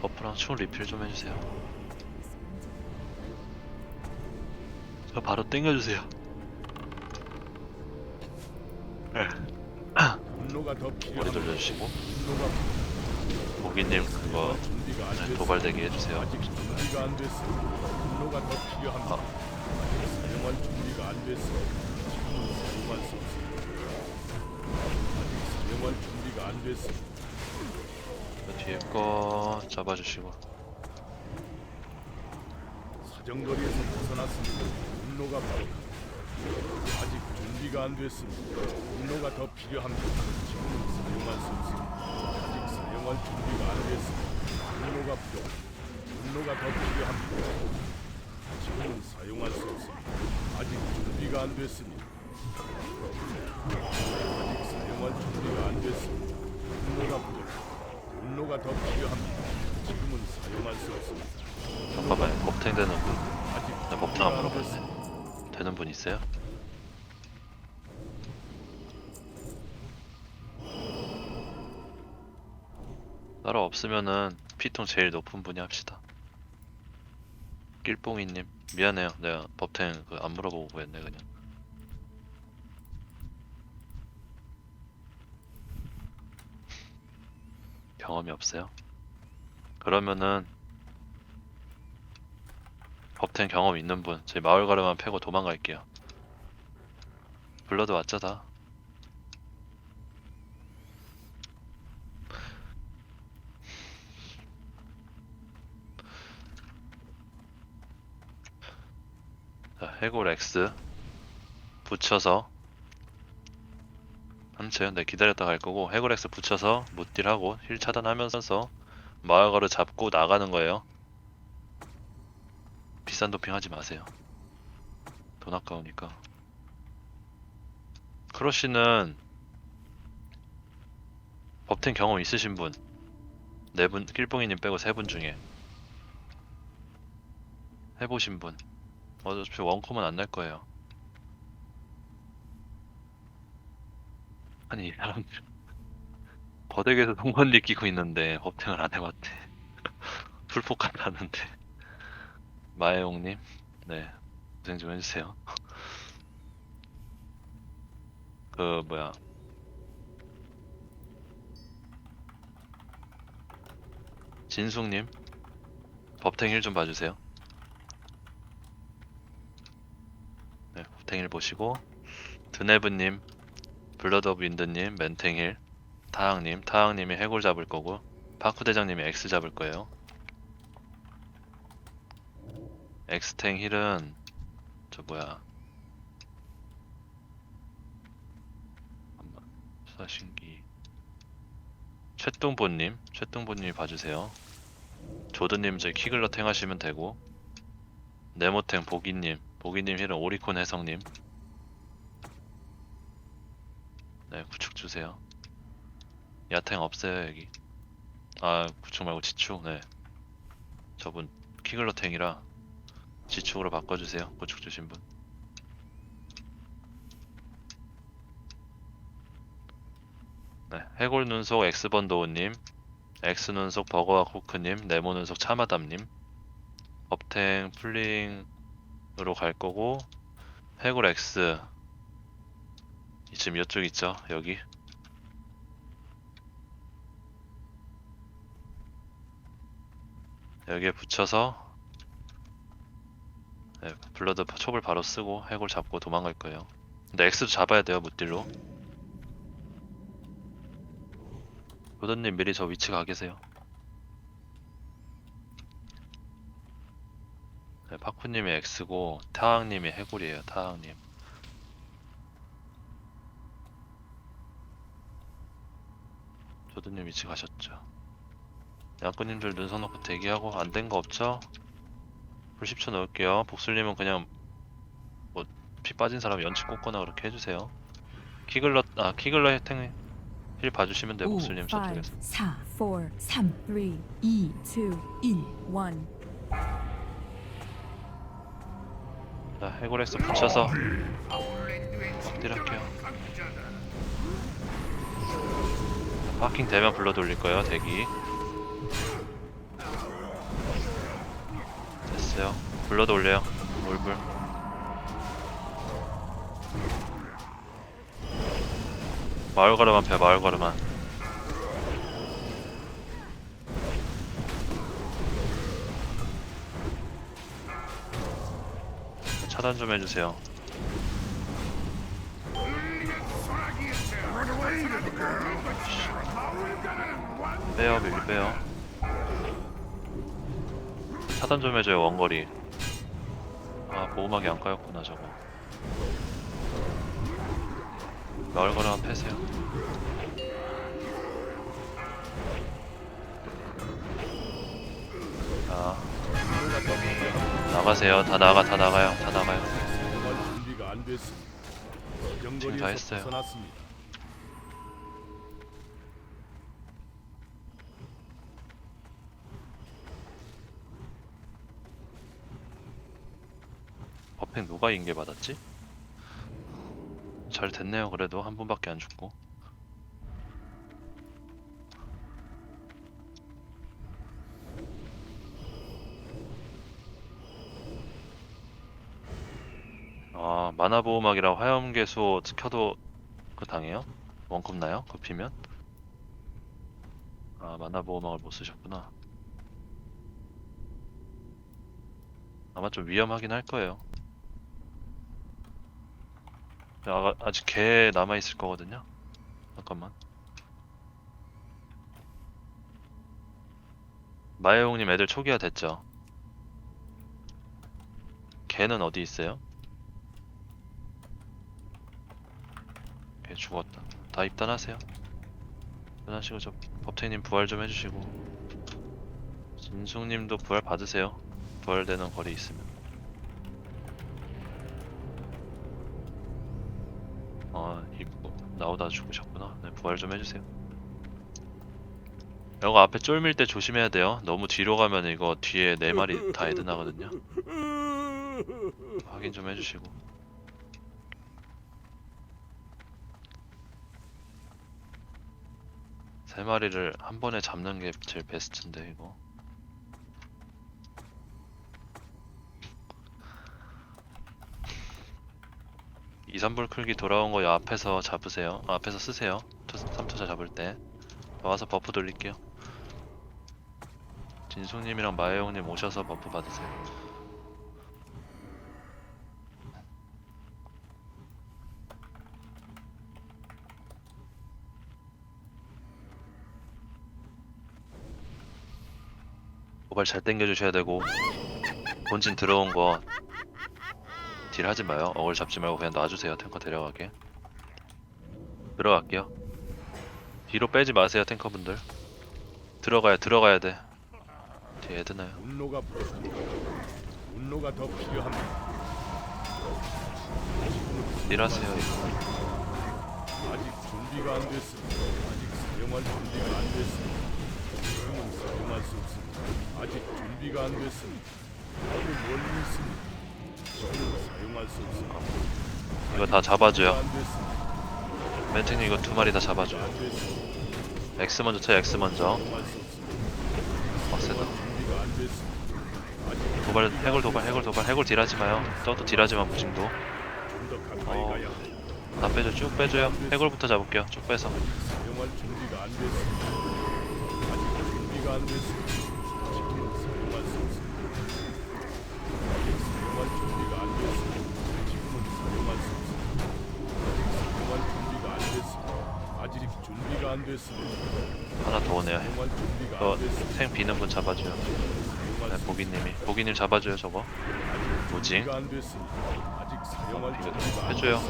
버프랑 충 리필 좀 해주세요. 저 바로 땡겨주세요. 네. 머리. 돌려주시고 고기님 그거 네. 도발대기 해주세요. 사용할 준비가 안 됐습 그 뒤에 거 잡아주시고 사정거리에서 벗어났습니다. 분노가 부족합니다. 아직 준비가 안 됐습니다. 분노가 더 필요합니다. 지금은 사용할 수 없습니다. 아직 사용할 준비가 안 됐습니다. 분노가 부족합니다. 분노가 더 필요합니다. 지금은 사용할 수 없습니다. 아직 준비가 안 됐습니다. 아직 사용할 준비가 안 됐습니다. 분노가 부족 분노가 더 필요합니다. 지금은 사용할 수 없습니다. 잠깐만요. 법탱 되는 분 나 법탱 안 물어봤네. 되는 분 있어요? 따로 없으면은 피통 제일 높은 분이 합시다. 낄뽕이님 미안해요. 내가 법탱 그안 물어보고 그랬네 그냥. 경험이 없어요? 그러면은 법텐 경험 있는 분, 저희 마을 가르만 패고 도망갈게요. 블러드 왔죠 다. 자, 해골 X 붙여서 한채요. 네 기다렸다 갈 거고 해골 X 붙여서 무딜하고 힐 차단하면서 마을 가르 잡고 나가는 거예요. 비싼 도핑 하지 마세요. 돈 아까우니까. 크러쉬는 법텐 경험 있으신 분, 네 분, 낄뽕이님 빼고 세 분 중에 해보신 분. 어차피 원콤은 안 날 거예요. 아니, 이 사람들. 거대에서 동건리 끼고 있는데 법탱을 안 해봤대. 풀포칸 하는데. 마애용님, 네 고생 좀 해주세요. 그 뭐야 진숙님, 법탱 힐좀 봐주세요. 네, 법탱 힐 보시고 드네브님, 블러드 오브 윈드님, 멘탱 힐, 타항님, 타항님이 해골 잡을 거고 파쿠 대장님이 X 잡을 거예요. 엑스탱 힐은 저 뭐야. 잠깐만 수사신기. 최뚱보님 최뚱보님이 봐주세요. 조드님 저희 키글러 탱 하시면 되고 네모탱 보기님 보기님 힐은 오리콘 해성님 네 구축 주세요 야탱 없어요 여기 아 구축 말고 지축 네 저분 키글러 탱이라 지축으로 바꿔주세요. 고축 주신 분. 네, 해골 눈속 엑스번도우님, 엑스 눈속 버거와 코크님, 네모 눈속 차마담님, 업탱 풀링으로 갈 거고 해골 엑스 지금 이쪽 있죠? 여기 여기에 붙여서 네, 블러드 촉을 바로 쓰고 해골 잡고 도망갈 거예요. 근데 X도 잡아야 돼요, 무딜로. 로드님 미리 저 위치 가 계세요. 네, 파쿠님이 X고 타항님이 해골이에요, 타항님. 조드님 위치 가셨죠. 양꾼님들 눈선 놓고 대기하고 안 된 거 없죠? 불 10초 넣을게요. 복술님은 그냥 뭐 피 빠진 사람 연치 꽂거나 그렇게 해주세요. 키글러 아 키글러 혜택 힐 봐주시면 돼요. 5, 복술님 5, 저쪽에서. 4, 4, 3, 3, 2, 2, 1, 1. 자 해골엑스 붙여서 엎드릴게요. 파킹 되면 불러 돌릴 거예요. 대기. 됐어요. 불러도 올려요. 올불. 마을 걸음만 펴 마을 걸음만. 차단 좀 해주세요. 빼요 밀 빼요. 차단 좀 해줘요 원거리. 아 보호막이 안 까였구나 저거. 마을 걸음만 패세요. 자. 나가세요. 다 나가 다 나가요. 다 나가요. 지금 다 했어요. 벗어났습니다. 버펙 누가 인계 받았지? 잘 됐네요. 그래도 한 분밖에 안 죽고. 아 만화 보호막이라 화염계수 켜도 그 당해요? 원컵 나요? 그 피면? 아 만화 보호막을 못 쓰셨구나. 아마 좀 위험하긴 할 거예요. 아, 아직 개 남아 있을 거거든요. 잠깐만. 마에용님 애들 초기화 됐죠? 개는 어디 있어요? 개 죽었다. 다 입단하세요. 입단하시고 저 법태님 부활 좀 해주시고 진숙님도 부활 받으세요. 부활되는 거리 있으면. 아, 이 뭐, 나오다 죽으셨구나. 네, 부활 좀 해주세요. 이거 앞에 쫄밀 때 조심해야 돼요. 너무 뒤로 가면 이거 뒤에 네 마리 다 애드 나거든요. 확인 좀 해주시고. 세 마리를 한 번에 잡는 게 제일 베스트인데 이거. 이삼불 클기 돌아온 거 앞에서 잡으세요. 아, 앞에서 쓰세요. 투, 3투자 잡을 때. 와서 버프 돌릴게요. 진숙님이랑 마혜용님 오셔서 버프 받으세요. 도발 잘 당겨주셔야 되고 본진 들어온 거 딜 하지 마요. 어글 잡지 말고 그냥 놔주세요. 탱커 데려가게. 들어갈게요. 뒤로 빼지 마세요, 탱커분들. 들어가야 들어가야 돼. 뒤에 애드 나요. 분노가 부족합니다. 분노가 더 필요합니다. 딜하세요. 이거. 아직 준비가 안 됐습니다. 아직 사용할 준비가 안 됐습니다. 지금은 사용할 수 없습니다. 아직 준비가 안 됐습니다. 이거 다 잡아줘요. 멘트님 이거 두 마리 다 잡아줘요. X 먼저 쳐요. X 먼저. 아직 도발 해골 도발 해골 도발 해골 딜하지 마요. 저도 딜하지 마 무징도. 어. 다 빼줘 쭉 빼줘요. 해골부터 잡을게요. 쭉 빼서. 하나 더 오네요. 사용할 준비가 저안 됐습니다. 생 비는 분 잡아줘요. 네, 수 보기님이 보기님 잡아줘요 저거. 뭐지? 해줘요.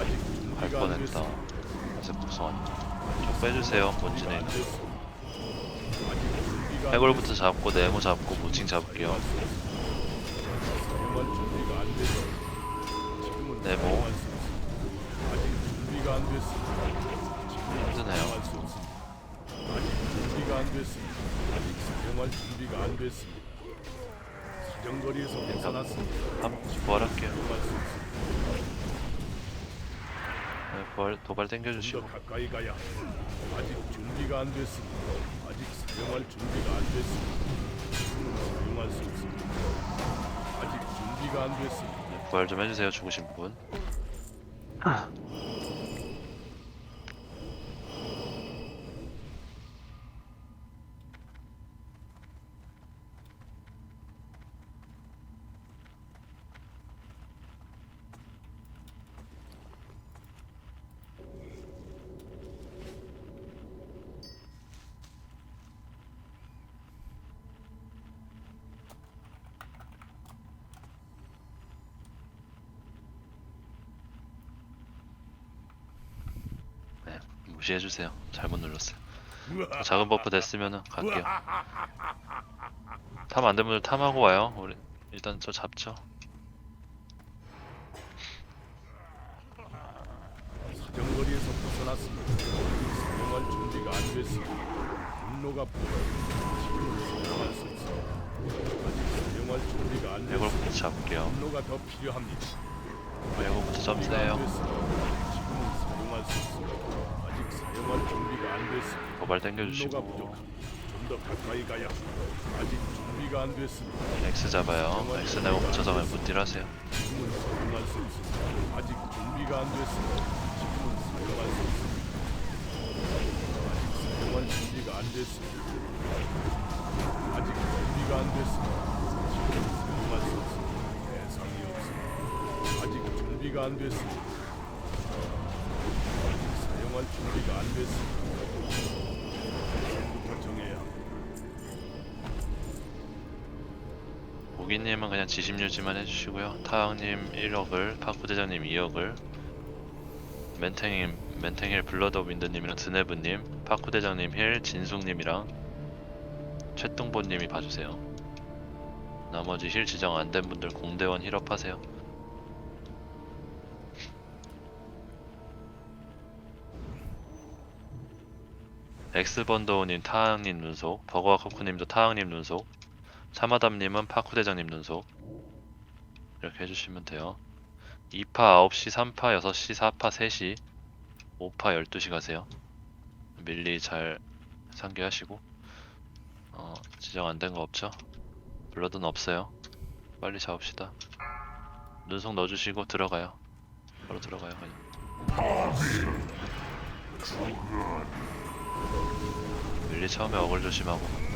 아직 갈 뻔했다. 그래서 복숭아. 쭉 빼주세요. 본진에. 해골부터 잡고 네모 잡고 무징 잡을게요. 네모. 지금은 힘드네요. 사용할 수 없습니다. 아직 준비가 안 됐습니다. 아직 사용할 준비가 안 됐습니다. 사정거리에서 벗어났습니다. 한번 부활할게요. 사용할 수. 네, 부활 도발 좀 당겨주시고. 더 가까이 가야 합니다. 아직 준비가 안 됐습니다. 아직 사용할 준비가 안 됐습니다. 사용할 수 없습니다. 아직 준비가 안 됐습니다. 네, 부활 좀 해주세요 죽으신 분 네 무시해주세요 잘못 눌렀어요 작은 버프 됐으면은 갈게요 탐 안된 분들 탐하고 와요 우리 일단 저 잡죠 사정거리에서 벗어났습니다. 사용할 준비가 안 됐습니다. 분노가 보여. 지금은 사용할 수 없습니다. 아직 사용할 준비가 안 됐습니다. 이걸부터 잡을게요 분노가 더 필요합니다. 이거부터 점세요 지금은 사용할 수 없습 사용할 준비가 안 됐습니다. 도발 당겨주시고 부족합니다. 좀더 가까이 가야 합니다. 아직 준비가 안 됐습니다. X 잡아요 X 내고 붙여서 그냥 분딜 하세요 지금은 사용할 수 없습니다. 아직 준비가 안 됐습니다. 지금은 사용할 수 없습니다. 아직 사용할 준비가 안 됐습니다. 아직 준비가 안 됐습니다. 지금은 사용할 수 없습니다. 대상이 없습니다. 아직 준비가 안 됐습니다. 사용할 준비가 안 합니다. 고기님은 그냥 지심 유지만 해주시고요. 타왕님 1억을, 파쿠대장님 2억을, 멘탱님, 멘탱힐 블러드 오브 윈드님이랑 드네브님, 파쿠대장님 힐, 진숙님이랑 최뚱보님이 봐주세요. 나머지 힐 지정 안 된 분들 공대원 힐업 하세요. 엑스번더우님 타왕님 눈속, 버거와 코쿠님도 타왕님 눈속, 차마담님은 파쿠대장님 눈속. 이렇게 해주시면 돼요. 2파 9시 3파 6시 4파 3시 5파 12시 가세요. 밀리 잘 상기하시고. 어, 지정 안 된 거 없죠? 블러드는 없어요. 빨리 잡읍시다. 눈속 넣어주시고 들어가요. 바로 들어가요 그냥 밀리 처음에 어글 조심하고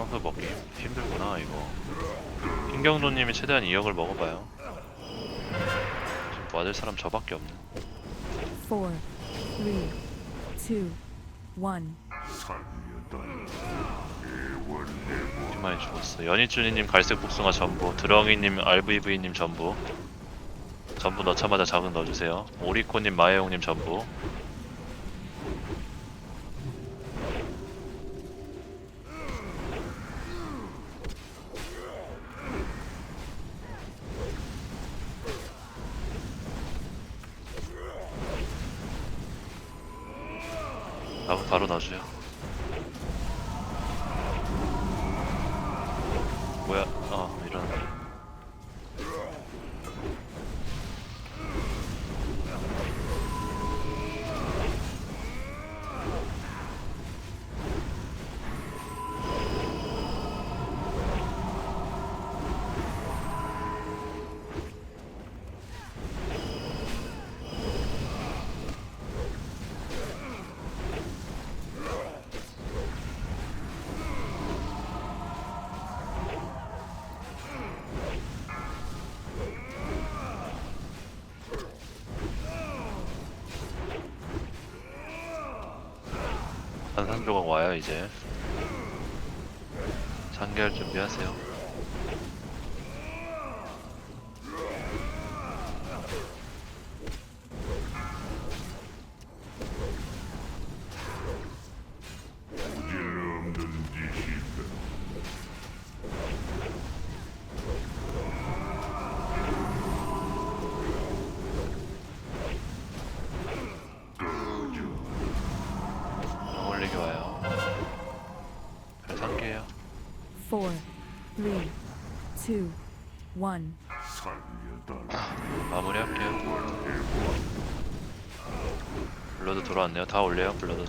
아, 땅수 먹기 힘들구나 이거. 흰경도님이 최대한 2억을 먹어봐요. 지금 맞을 사람 저밖에 없네. Four, three, two, one. 이렇게 많이 죽었어. 연희준이님 갈색 복숭아 전부 드렁이님 RVV님 전부. 전부 넣자마자 자극 넣어주세요. 오리코님 마에용님 전부 자극 바로 넣어줘요 뭐야? 어 이런 산산조각 와요 이제. 상계할 준비하세요 2, 1. 마무리할게요. 블러드 돌아왔네요. 다 올려요. 블러드.